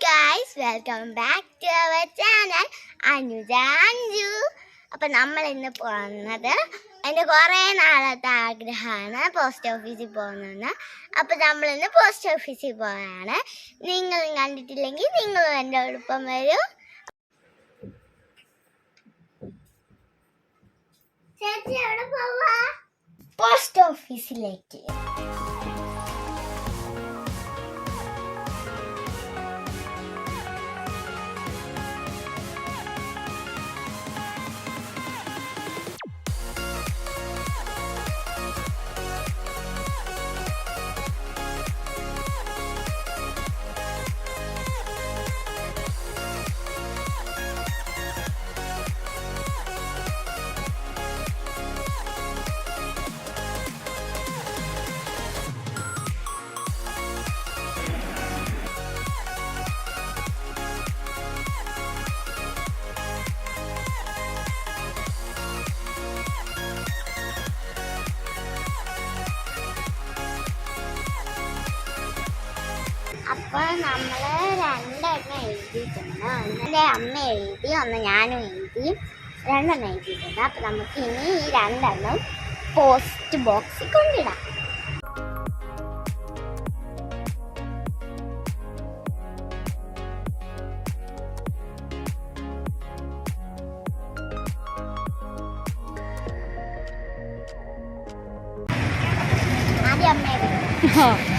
Welcome back to our channel Anuja Anju അപ്പൊ നമ്മൾ ഇന്ന് പോകുന്നത് എന്റെ കുറേ നാളത്തെ ആഗ്രഹമാണ് പോസ്റ്റ് ഓഫീസിൽ പോകുന്നതെന്ന്. അപ്പൊ നമ്മൾ ഇന്ന് പോസ്റ്റ് ഓഫീസിൽ പോവാണ് നിങ്ങൾ കണ്ടിട്ടില്ലെങ്കിൽ നിങ്ങളും എന്റെ ഒപ്പം വരൂ. പോസ്റ്റ് ഓഫീസിലേക്ക് അപ്പോൾ നമ്മൾ രണ്ടെണ്ണം എഴുതിയിട്ടുണ്ട്. എന്റെ അമ്മ എഴുതി ഒന്ന് ഞാനും എഴുതി. രണ്ടെണ്ണം എഴുതിയിട്ടുണ്ട്. അപ്പോൾ നമുക്ക് ഇനി ഈ രണ്ടെണ്ണം പോസ്റ്റ് ബോക്സിൽ കൊണ്ടിടാം. ആദ്യം അമ്മ